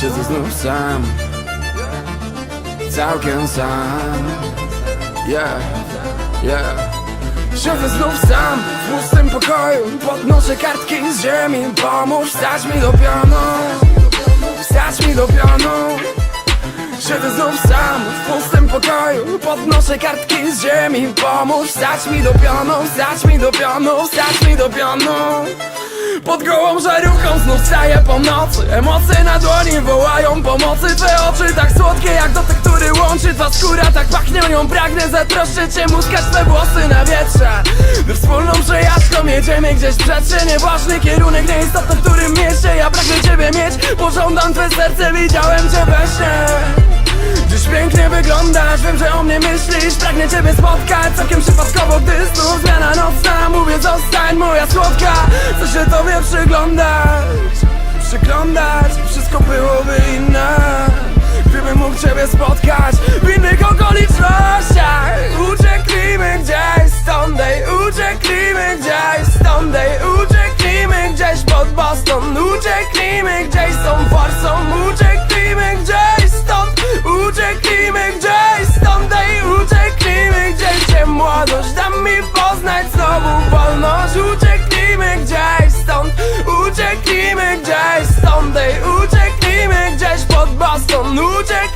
znów sam. Całkiem sam. Yeah, yeah. Siedzę znów sam w pustym pokoju Podnoszę kartki z ziemi. Pomóż wstać mi do pianu. Wstać mi do pianu. Siedzę znów sam w pustym pokoju Podnoszę kartki z ziemi. Pomóż wstać mi do pianu Wstać mi do pianu Wstać mi do pianu pod gołą żarówką znów wstaję po nocy Emocje na dłoni wołają pomocy. Twe oczy tak słodkie jak dotyk, który łączy Twa skóra. Tak pachnie nią Pragnę zatroszczyć się, muskać Twe włosy na wietrze. Gdy wspólną przejażdżką jedziemy gdzieś w przestrzeń Ważny kierunek, nieistotny w którym mieście Ja pragnę Ciebie mieć, pożądam Twe serce Widziałem Cię we śnie. Dziś pięknie wyglądasz, wiem, że o mnie myślisz. Pragnę Ciebie spotkać, całkiem przypadkowo Gdy znów zmiana nocna, mówię zostań moja słodka się Tobie przyglądać, przyglądać Wszystko byłoby inne. Gdybym mógł Ciebie spotkać w innych okolicznościach. Ucieknijmy gdzieś stąd, ej, ucieknijmy gdzieś stąd, ej, gdzieś pod Boston. Ucieknijmy gdzieś z tą forsą, ucieknijmy gdzieś stąd. Ucieknijmy Boston uciekł